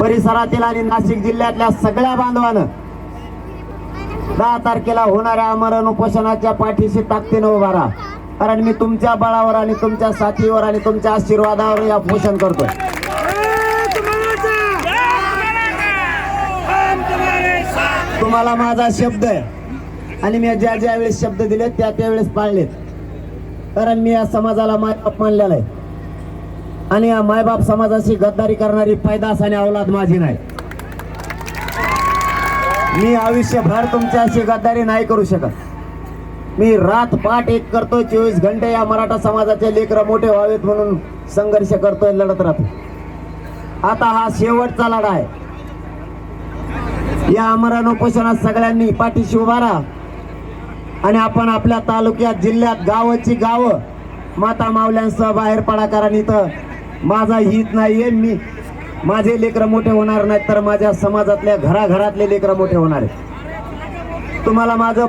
परिसरातील आणि नाशिक जिल्ह्यातल्या सगळ्या बांधवानं दहा तारखेला होणाऱ्या आमरण उपोषणाच्या पाठीशी ताकदीनं उभा राहा. कारण मी तुमच्या बळावर आणि तुमच्या साथीवर आणि तुमच्या आशीर्वादावर या पोषण करतो तुम्हाला माझा शब्द आहे. आणि मी ज्या ज्या वेळेस शब्द दिले त्या त्यावेळेस पाळलेत. कारण मी या समाजाला मायबाप मानलेला आहे. आणि या मायबाप समाजाशी गद्दारी करणारी पैदास आणि अवलाद माझी नाही. मी आयुष्यभर तुमच्याशी गद्दारी नाही करू शकत. मी रात पाठ एक करतोय चोवीस घंटे या मराठा समाजाचे लेकर मोठे व्हावेत म्हणून संघर्ष करतोय लढत राहतो. आता हा शेवटचा लढा आहे. या आमरण उपोषणात सगळ्यांनी पाठीशी उभा राहा. आणि आपण आपल्या तालुक्यात जिल्ह्यात गावाची गावं माता मावल्यांसह बाहेर पडा कारण इथं माझा हित नाहीये मी माझे लेकरं मोठे होणार नाहीत तर माझ्या समाजातल्या घराघरातले लेकरं मोठे होणार आहेत. तुम्हाला माझं